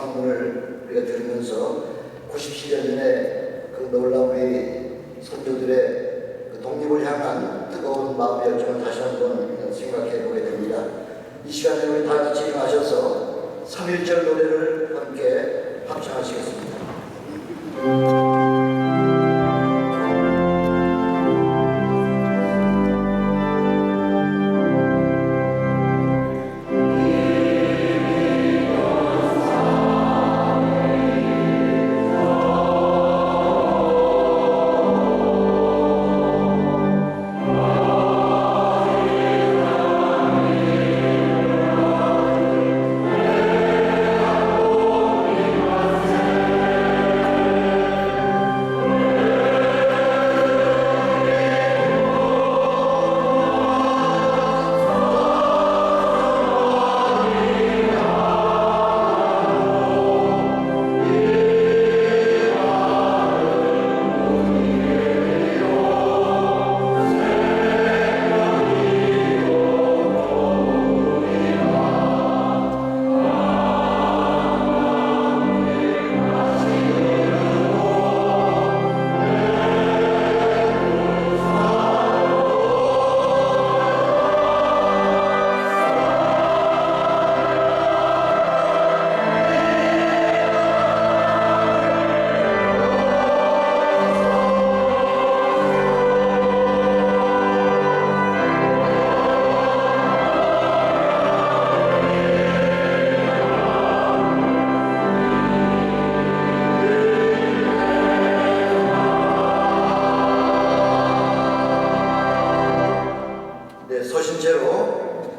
방문을 우리가 들으면서 97년 전에 그 놀라운 우리 선조들의 그 독립을 향한 뜨거운 마음의 열정을 다시 한번 생각해 보게 됩니다. 이 시간에 우리 다 같이 일어나셔서 3.1절 노래를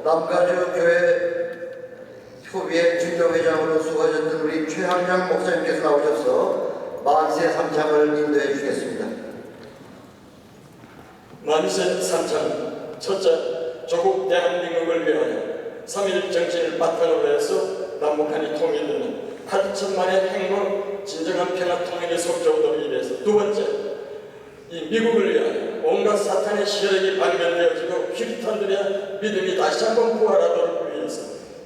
남가주 교회 협의회 중정회장으로 수고하셨던 우리 최한양 목사님께서 나오셔서 만세 삼창을 인도해 주시겠습니다. 만세 삼창 첫째 조국 대한민국을 위하여 3.1 정신을 바탕으로 해서 남북한이 통일되는 8천만의 행복 진정한 평화 통일의 속적으로 위해서 두 번째 이 미국을 위하여 온갖 사탄의 세력이 발견되어지고 휘리탄들의 믿음이 다시 한번 부활하도록 위해서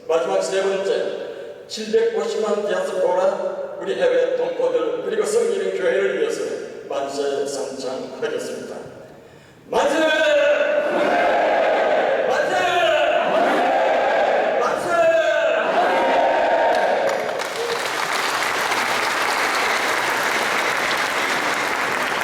마지막 세 번째 750만 디아스포라 우리 해외 동포들 그리고 성기는 교회를 위해서 만세 삼창하겠습니다.